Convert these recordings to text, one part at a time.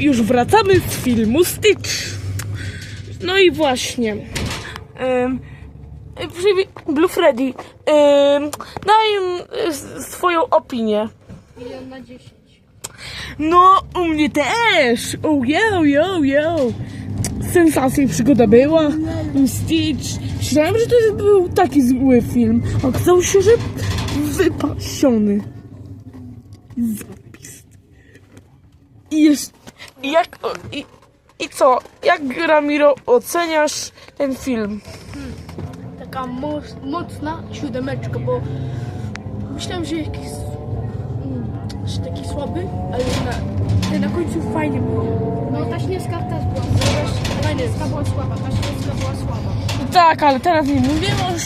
już wracamy z filmu Stitch. No i właśnie. Um, Blue Freddy, um, daj im y, swoją opinię. Milion na 10. No, u mnie też! Oh, yo, yo, yo! Sensacja i przygoda była. Stitch. Myślałem, że to był taki zły film. Okazało się, że wypasiony. Zapis. I jest... i Jak... o, I, I co? Jak, Ramiro, oceniasz ten film? Taka moc, mocna siódemeczka, bo myślałem, że jakiś mm, że taki słaby, ale na, na końcu fajnie było. No ta śnieżka też była słaba. Ta śnieżka była słaba, ta śnieżka była słaba. Tak, ale teraz nie mówimy o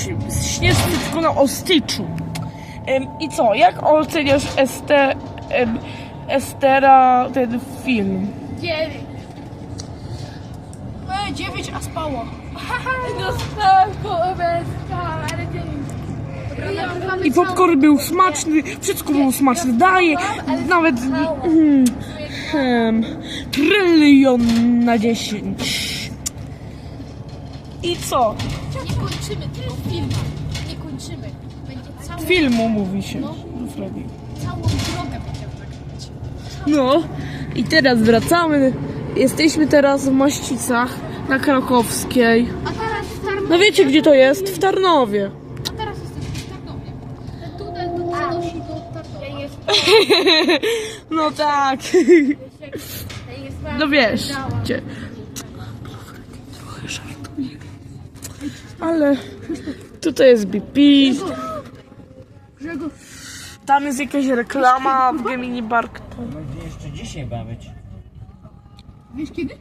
śnieżce, tylko no, o Stitchu. Em, I co? Jak oceniasz Este, em, Estera ten film? 9. E, 9, a spało. No spoko, obeska, ale 9. I popcorn był smaczny, wszystko było smaczne. Daje nawet mm, hmm, trylion na 10. I co? Nie kończymy tego filmu. Nie kończymy. Będzie całą, Filmu mówi się. Freddy. całą drogę będziemy nagrywać. No i teraz wracamy. Jesteśmy teraz w Mościcach na Krakowskiej. A teraz w Tarnowie. No wiecie gdzie to jest? W Tarnowie. A teraz jesteśmy w Tarnowie. Ten tunel to przenosi do Tarnowa. Ja jest, No tak. No wiesz. Gdzie? Trochę żartuję. Ale tutaj jest BP. Tam jest jakaś reklama w Gemini Bark. Dzisiaj bawić. Wiesz kiedy?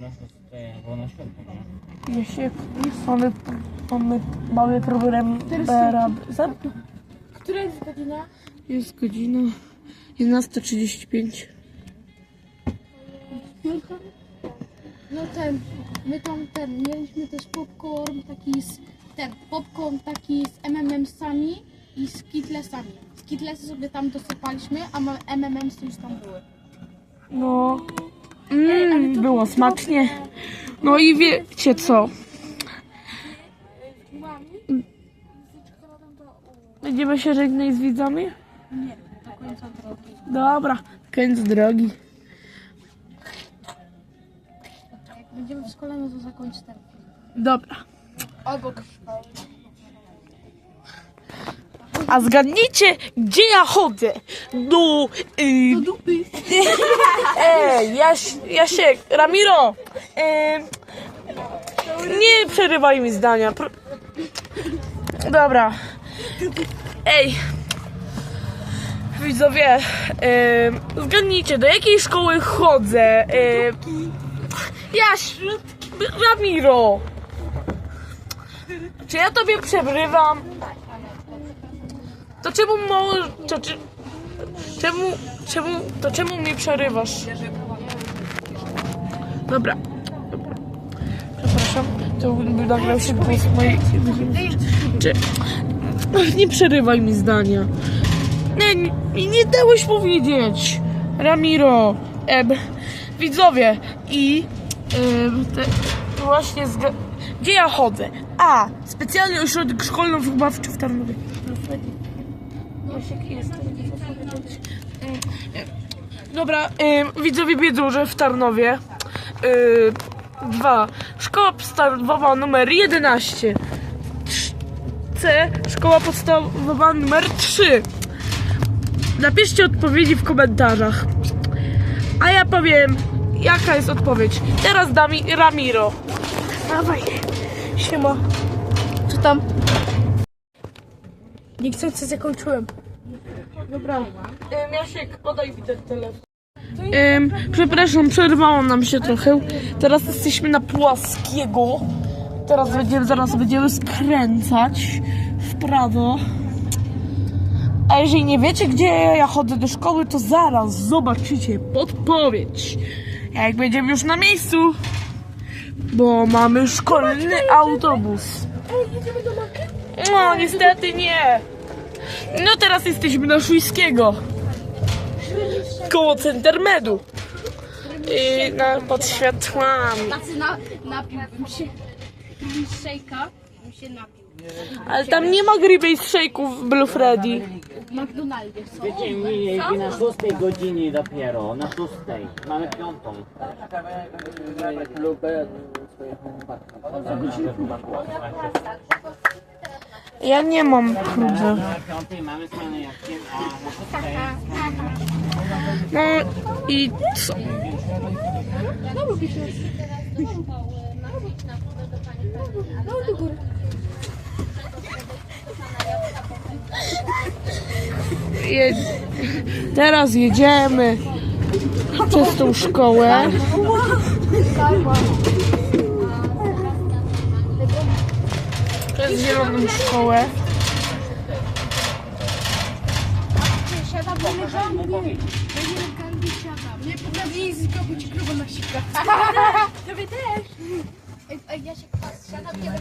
No to było na światło, nie? Jasiek, mamy, mamy, mamy problem. Za- Która jest godzina? Jest godzina 11.35. No ten, my tam ten, mieliśmy też popcorn taki z, ten, popcorn taki z M&M'sami i z Kitlesami. Z Kitlesy sobie tam dosypaliśmy, a M&M'sy już tam były. No. Mm, było smacznie. No i wiecie co? Będziemy się żegnać z widzami? Nie, do końca drogi. Dobra, koniec drogi. Jak będziemy w szkole, no to zakończ ten film. Dobra. Obok szkoły. A zgadnijcie, gdzie ja chodzę? Do... Y... Do dupy. Ej, Jaś, Jasiek, Ramiro! Ym, nie przerywaj mi zdania. Pro... Dobra. Ej. Widzowie, ym, zgadnijcie, do jakiej szkoły chodzę? Ym, Jaś, Ramiro! Czy ja tobie przegrywam? To czemu mało... To, czy, czemu, czemu, to czemu mi przerywasz? Dobra. Przepraszam, to nagrał się głos mojej... Czy... Nie przerywaj mi zdania. Nie, nie, nie dałeś powiedzieć. Ramiro, em, widzowie i te, właśnie zga- gdzie ja chodzę? A, specjalny ośrodek szkolno-wychowawczy w Tarnowie. Jest. Dobra, ym, widzowie wiedzą, że w Tarnowie y, dwa. Szkoła podstawowa numer 11. Trz- C. Szkoła podstawowa numer 3. Napiszcie odpowiedzi w komentarzach. A ja powiem, jaka jest odpowiedź. Teraz da mi Ramiro. Dawaj. Siema. Co tam? Niechcący zakończyłem. Dobra. Ym, Jasiek, podaj mi ten telefon. Ym, przepraszam, przerwało nam się trochę. Teraz jesteśmy na płaskiego. Teraz będziemy, zaraz będziemy skręcać w prawo. A jeżeli nie wiecie, gdzie ja chodzę do szkoły, to zaraz zobaczycie podpowiedź. Jak będziemy już na miejscu. Bo mamy szkolny autobus. No, niestety nie. No teraz jesteśmy na Szujskiego. koło Centermedu. I na, pod światłami. Tacy na, napiłbym się. Z szejka bym się napił. Ale tam nie ma gribej shake'ów w Blue Freddy. W McDonaldzie są. Wiecie, mi na szóstej godzinie dopiero, na szóstej. Mamy piątą. Ja nie mam szóstej No i co? Je... Teraz jedziemy przez tą szkołę. Przez zieloną szkołę. Nie potrafię języka, bo ci krowa nasika. Tobie też. Ja się pas, siadam nie.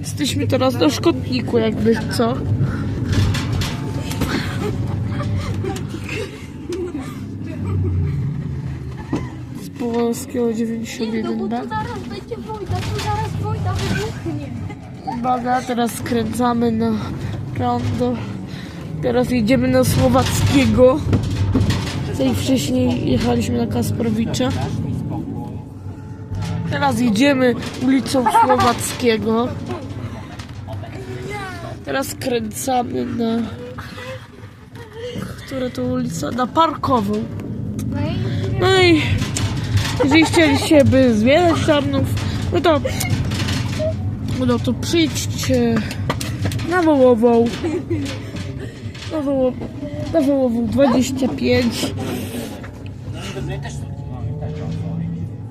Jesteśmy teraz na szkotniku, jakby co. Z Polskiego 91B. zaraz będzie wojna, tu zaraz wojna wybuchnie. Uwaga, teraz skręcamy na rondo. Teraz jedziemy na Słowackiego. Tutaj wcześniej jechaliśmy na Kasprowicza. Teraz jedziemy ulicą Słowackiego. Teraz skręcamy na... Która to ulica? Na Parkową. No i jeżeli chcieliście by zwiedzać Tarnów, no to no to przyjdźcie na Wołową. Na Wołową, na Wołową 25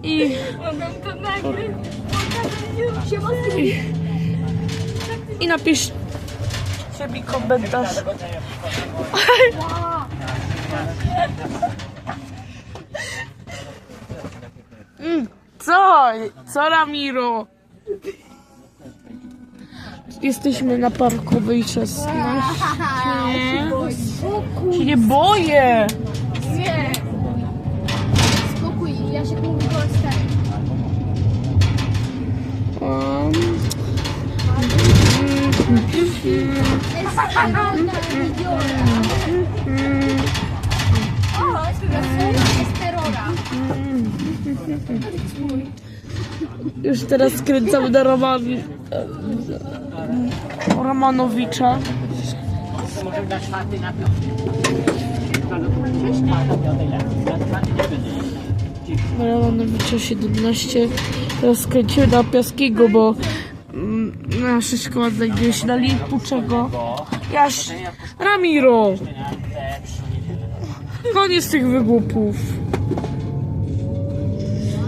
i, i, i napiszcie mi komentarz. Mm, Co? Co Ramiro? Jesteśmy na parkowej 16. Się nie boję. Nie. Spokój, ja się. Um, O, jest. Już teraz skręcamy na Roman... Romanowicza. Może. Romanowicza 17. Teraz skręcimy na Piaskiego, bo mm, nasza szkoła znajduje się na Lipuczego. Jaś... Ramiro! Koniec tych wygłupów.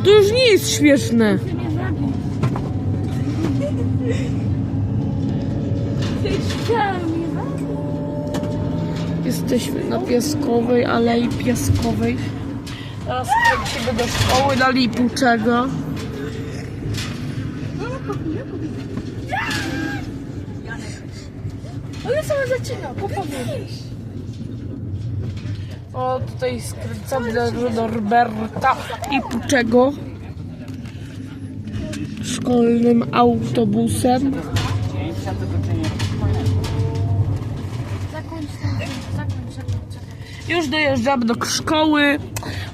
To już nie jest śmieszne. Jesteśmy na Piaskowej, Alei Piaskowej. Teraz kręcimy do szkoły na Lipuczego. Ale sama zaczyna, popowiem. O, tutaj skręcamy do Norberta Lipuczego. Szkolnym autobusem. Już dojeżdżamy do szkoły.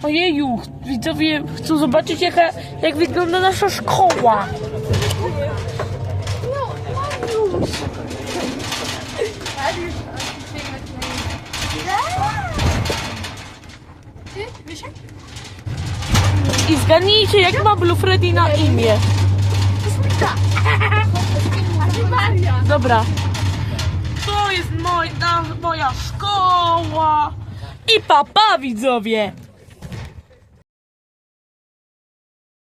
Ojeju, widzowie chcą zobaczyć jaka, jak wygląda nasza szkoła. I zgadnijcie jak ma Blue Freddy na imię. Dobra. To jest moj, na, moja szkoła. I papa widzowie.